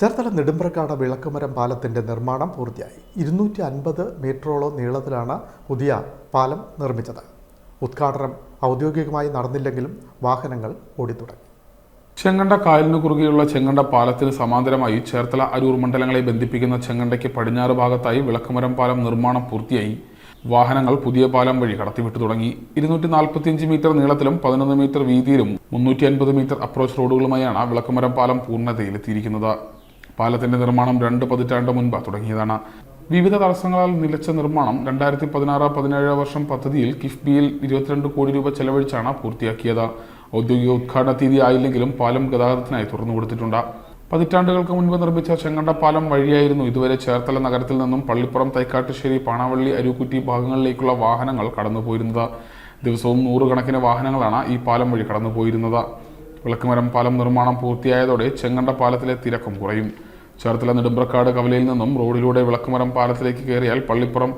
ചേർത്തല നെടുമ്പ്രക്കാട് വിളക്കുമരം പാലത്തിന്റെ നിർമ്മാണം പൂർത്തിയായി. ഇരുന്നൂറ്റി അൻപത് മീറ്ററോളം നീളത്തിലാണ് പുതിയ പാലം നിർമ്മിച്ചത്. ഉദ്ഘാടനം ഔദ്യോഗികമായി നടന്നില്ലെങ്കിലും വാഹനങ്ങൾ ഓടിത്തുടങ്ങി. ചെങ്കണ്ട കായലിന് കുറുകെയുള്ള ചെങ്കണ്ട പാലത്തിന് സമാന്തരമായി ചേർത്തല അരൂർ മണ്ഡലങ്ങളെ ബന്ധിപ്പിക്കുന്ന ചെങ്കണ്ടയ്ക്ക് പടിഞ്ഞാറ് ഭാഗത്തായി വിളക്കുമരം പാലം നിർമ്മാണം പൂർത്തിയായി. വാഹനങ്ങൾ പുതിയ പാലം വഴി കടത്തിവിട്ടു തുടങ്ങി. ഇരുന്നൂറ്റി നാൽപ്പത്തിയഞ്ച് മീറ്റർ നീളത്തിലും പതിനൊന്ന് മീറ്റർ വീതിയിലും മുന്നൂറ്റി അൻപത് മീറ്റർ അപ്രോച്ച് റോഡുകളുമായാണ് വിളക്കുമരം പാലം പൂർണതയിലെത്തിയിരിക്കുന്നത്. പാലത്തിന്റെ നിർമ്മാണം രണ്ട് പതിറ്റാണ്ട് മുൻപ് തുടങ്ങിയതാണ്. വിവിധ തടസ്സങ്ങളാൽ നിലച്ച നിർമ്മാണം രണ്ടായിരത്തി പതിനാറ് പതിനേഴ് വർഷം പദ്ധതിയിൽ കിഫ്ബിയിൽ ഇരുപത്തിരണ്ട് കോടി രൂപ ചെലവഴിച്ചാണ് പൂർത്തിയാക്കിയത്. ഔദ്യോഗിക ഉദ്ഘാടന തീയതി ആയില്ലെങ്കിലും പാലം ഗതാഗതത്തിനായി തുറന്നു കൊടുത്തിട്ടുണ്ട്. പതിറ്റാണ്ടുകൾക്ക് മുൻപ് നിർമ്മിച്ച ചെങ്കണ്ട പാലം വഴിയായിരുന്നു ഇതുവരെ ചേർത്തല നഗരത്തിൽ നിന്നും പള്ളിപ്പുറം തൈക്കാട്ടുശ്ശേരി പാണാവള്ളി അരുക്കുറ്റി ഭാഗങ്ങളിലേക്കുള്ള വാഹനങ്ങൾ കടന്നുപോയിരുന്നത്. ദിവസവും നൂറുകണക്കിന് വാഹനങ്ങളാണ് ഈ പാലം വഴി കടന്നുപോയിരുന്നത്. വിളക്കുമരം പാലം നിർമ്മാണം പൂർത്തിയായതോടെ ചെങ്കണ്ട പാലത്തിലെ തിരക്കും കുറയും. ചേർത്തല നെടുമ്പ്രക്കാട് കവലയിൽ നിന്നും റോഡിലൂടെ വിളക്കുമരം പാലത്തിലേക്ക് കയറിയാൽ പള്ളിപ്പുറം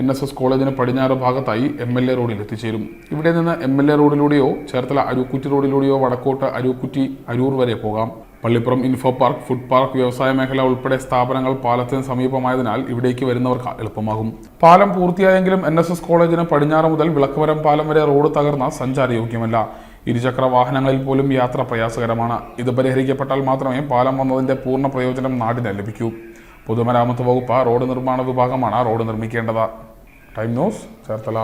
എൻ എസ് എസ് കോളേജിന് പടിഞ്ഞാറ് ഭാഗത്തായി എം എൽ എ റോഡിൽ എത്തിച്ചേരും. ഇവിടെ നിന്ന് എം എൽ എ റോഡിലൂടെയോ ചേർത്തല അരൂക്കുറ്റി റോഡിലൂടെയോ വടക്കോട്ട് അരൂക്കുറ്റി അരൂർ വരെ പോകാം. Pallippuram info park food park വ്യവസായ മേഖല ഉൾപ്പെടെ സ്ഥാപനങ്ങൾ പാലത്തിന് സമീപമായതിനാൽ ഇവിടേക്ക് വരുന്നവർക്ക് എളുപ്പമാകും. പാലം പൂർത്തിയായെങ്കിലും എൻ കോളേജിന് പടിഞ്ഞാറ് മുതൽ വിളക്കുമരം പാലം വരെ റോഡ് തകർന്ന സഞ്ചാരയോഗ്യമല്ല. ഇരുചക്ര വാഹനങ്ങളിൽ പോലും യാത്ര പ്രയാസകരമാണ്. ഇത് പരിഹരിക്കപ്പെട്ടാൽ മാത്രമേ പാലം വന്നതിന്റെ പൂർണ പ്രയോജനം നാടിന് ലഭിക്കൂ. പൊതുമരാമത്ത് വകുപ്പ് റോഡ് നിർമ്മാണ വിഭാഗമാണ് റോഡ് നിർമ്മിക്കേണ്ടത്. Time News Cherthala.